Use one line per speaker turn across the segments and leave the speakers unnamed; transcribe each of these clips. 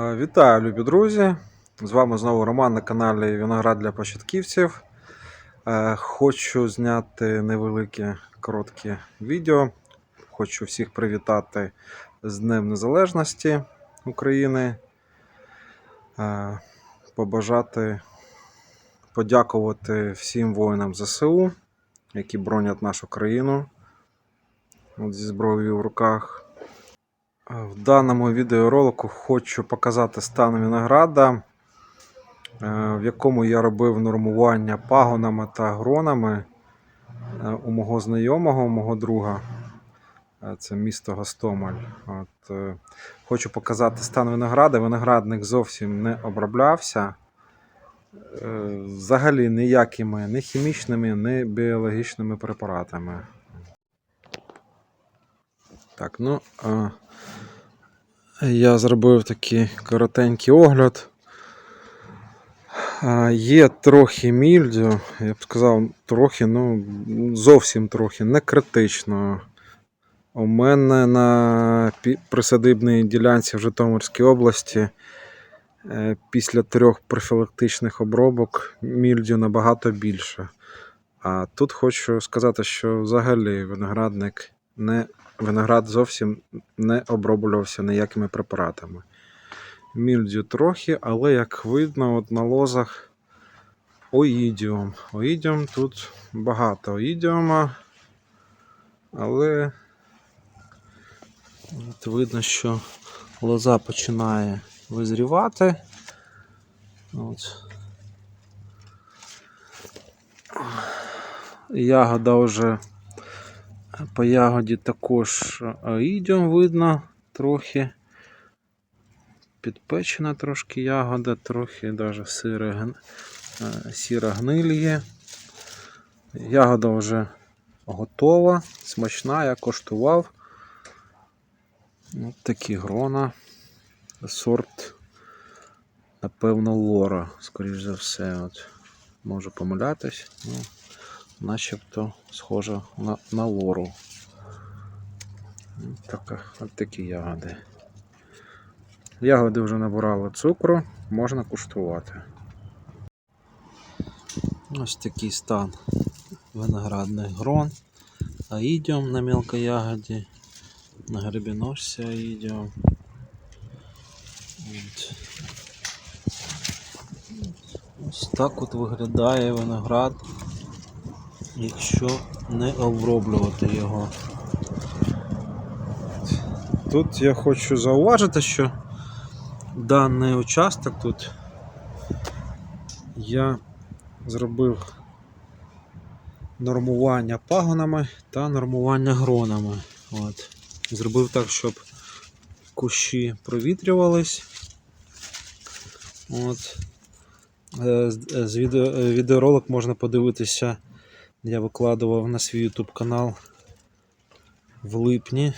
Е, Вітаю, любі друзі! З вами знову Роман на каналі Виноград для початківців. Е, Хочу зняти невелике коротке відео. Хочу всіх привітати з Днем Незалежності України. Е, Побажати подякувати всім воїнам ЗСУ, які бронять нашу країну зі зброєю в руках. В даному відеоролику хочу показати стан винограда, е, в якому я робив нормування пагонами та гронами е, у мого знайомого, у мого друга. Е, Це місто Гостомель. От, хочу показати стан винограда. Виноградник зовсім не оброблявся. Взагалі ніякими ні хімічними, ні біологічними препаратами. Так, ну. е, я зробив такий коротенький огляд. А, Є трохи мільдю, я б сказав, трохи, ну зовсім трохи, не критично. У мене на присадибній ділянці в Житомирській області е, після трьох профілактичних обробок мільдю набагато більше. А тут хочу сказати, що взагалі виноградник не виноград зовсім не оброблювався ніякими препаратами. Мільдю трохи, але як видно, от на лозах оїдіум. Оїдіум тут багато оїдіума, але от видно, що лоза починає визрівати. От. Ягода вже по ягоді також аїдіум видно трохи. Підпечена трошки ягода, трохи навіть сире, е, сіра гниль є. Ягода вже готова, смачна, я коштував. От такі грона. Сорт, напевно, лора, скоріш за все. От. Можу помилятись. Ну, начебто схоже на, на лору. Така, от такі ягоди. Ягоди вже набирали цукру, можна куштувати. Ось такий стан виноградних грон. Аїдіум на мелкоягоді, на грибіножці аїдіум. Ось так от виглядає виноград якщо не оброблювати його. Тут я хочу зауважити, що даний участок тут я зробив нормування пагонами та нормування гронами. От. Зробив так, щоб кущі провітрювались. От. Е, З відео, е, відеоролик можна подивитися я викладував на свій YouTube канал в липні,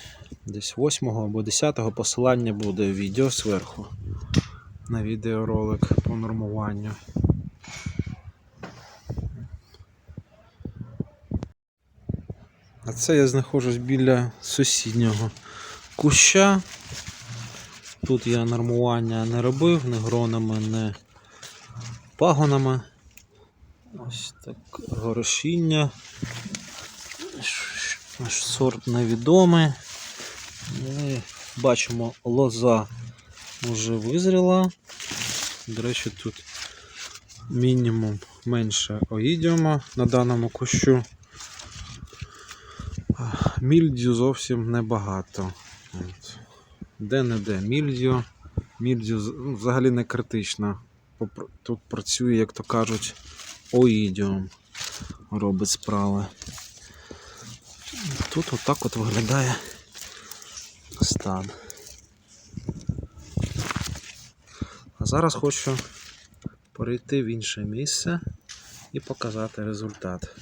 десь 8 або 10 посилання буде відео зверху на відеоролик по нормуванню. А це я знаходжусь біля сусіднього куща. Тут я нормування не робив, не гронами, не пагонами. Ось так горошіння. Наш сорт невідомий. Ми бачимо, лоза вже визріла. До речі, тут мінімум менше оїдіума на даному кущу. Мільдю зовсім небагато. Де-не-де мільдю. Мільдю взагалі не критично. Попр- Тут працює, як то кажуть, Оїдіум робить справи. Тут отак от виглядає стан. А зараз хочу перейти в інше місце і показати результат.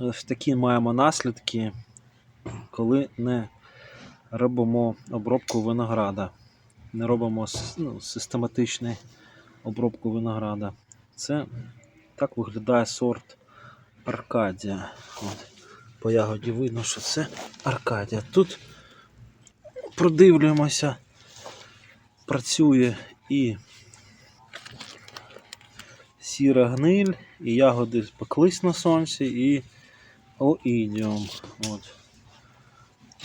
Ось такі маємо наслідки, коли не робимо обробку винограда. Не робимо ну, систематичну обробку винограда. Це так виглядає сорт Аркадія. От. По ягоді видно, що це Аркадія. Тут продивлюємося, працює
і сіра гниль, і ягоди спеклись на сонці, і оідіум. От.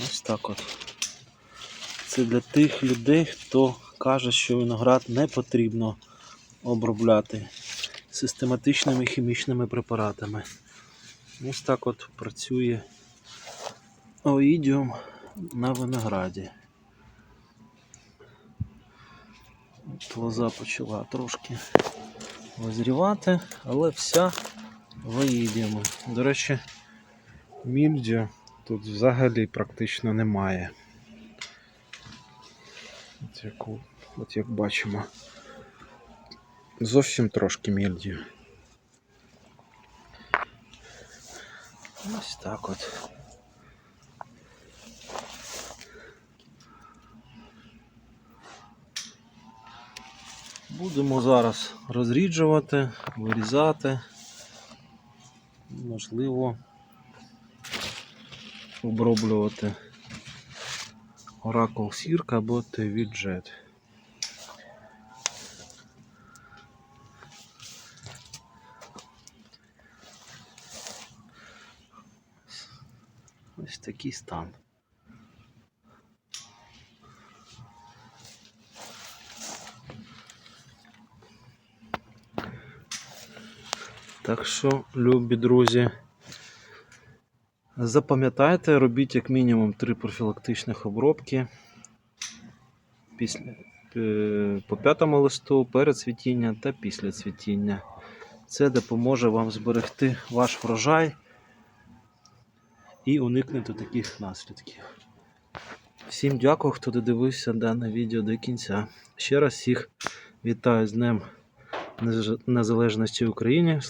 Ось так от. Це для тих людей, хто каже, що виноград не потрібно обробляти систематичними хімічними препаратами. Ось так от працює оідіум на винограді. От лоза почала трошки визрівати, але вся в оїдіумі.
До речі, мільдю тут взагалі практично немає. От як, у- от як бачимо. Зовсім трошки мільдю.
Ось так от. Будемо зараз розріджувати, вирізати. Можливо, оброблювати оракул сірка або тевіджет. Ось такий стан. Так що, любі друзі, запам'ятайте, робіть як мінімум три профілактичних обробки після, е, по п'ятому листу, перед цвітіння та після цвітіння. Це допоможе вам зберегти ваш врожай і уникнути таких наслідків. Всім дякую, хто додивився дане відео до кінця. Ще раз всіх вітаю з Днем Незалежності України.